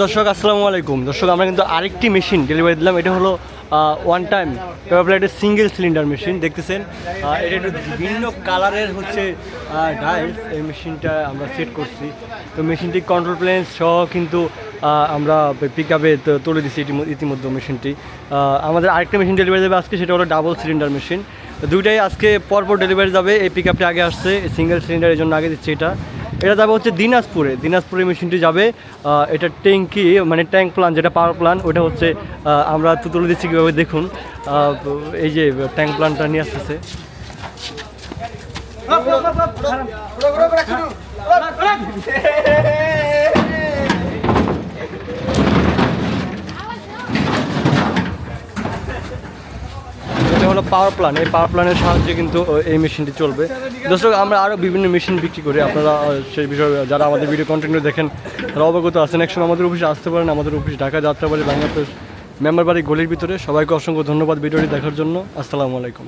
দর্শক, আসসালামু আলাইকুম। দর্শক, আমরা কিন্তু আরেকটি মেশিন ডেলিভারি দিলাম। এটা হলো ওয়ান টাইম একটা সিঙ্গেল সিলিন্ডার মেশিন দেখতেছেন? এটা একটু বিভিন্ন কালারের হচ্ছে ডাইস এই মেশিনটা আমরা সেট করছি। তো মেশিনটি কন্ট্রোল প্লেন সহ কিন্তু আমরা পিক আপে তুলে দিচ্ছি ইতিমধ্যে মেশিনটি আমাদের আরেকটা মেশিন ডেলিভারি দেবে আজকে, সেটা হলো ডাবল সিলিন্ডার মেশিন দুইটাই আজকে পরপর ডেলিভারি যাবে। এই পিক আপটি আগে আসছে সিঙ্গেল সিলিন্ডারের জন্য আগে দিচ্ছে এটা। এটা যাবে হচ্ছে দিনাজপুরে দিনাজপুরে মেশিনটি যাবে এটা ট্যাঙ্কি মানে ট্যাঙ্ক প্লান যেটা পাওয়ার প্লান ওটা হচ্ছে আমরা তুলে দিচ্ছি কীভাবে দেখুন এই যে ট্যাঙ্ক প্লানটা নিয়ে আসতেছে হলো পাওয়ার প্ল্যান এই পাওয়ার প্ল্যানের সাহায্যে কিন্তু এই মেশিনটি চলবে। দর্শক, আমরা আরও বিভিন্ন মেশিন বিক্রি করি। আপনারা সেই বিষয়ে, যারা আমাদের ভিডিও কন্টিনিউ দেখেন, তারা অবগত আছেন। একসময় আমাদের অফিসে আসতে পারেন, আমাদের অফিস ঢাকা যাত্রাবাড়ি, বাংলাদেশ মেম্বার বাড়ি গলির ভিতরে। সবাইকে অসংখ্য ধন্যবাদ ভিডিওটি দেখার জন্য। আসসালামু আলাইকুম।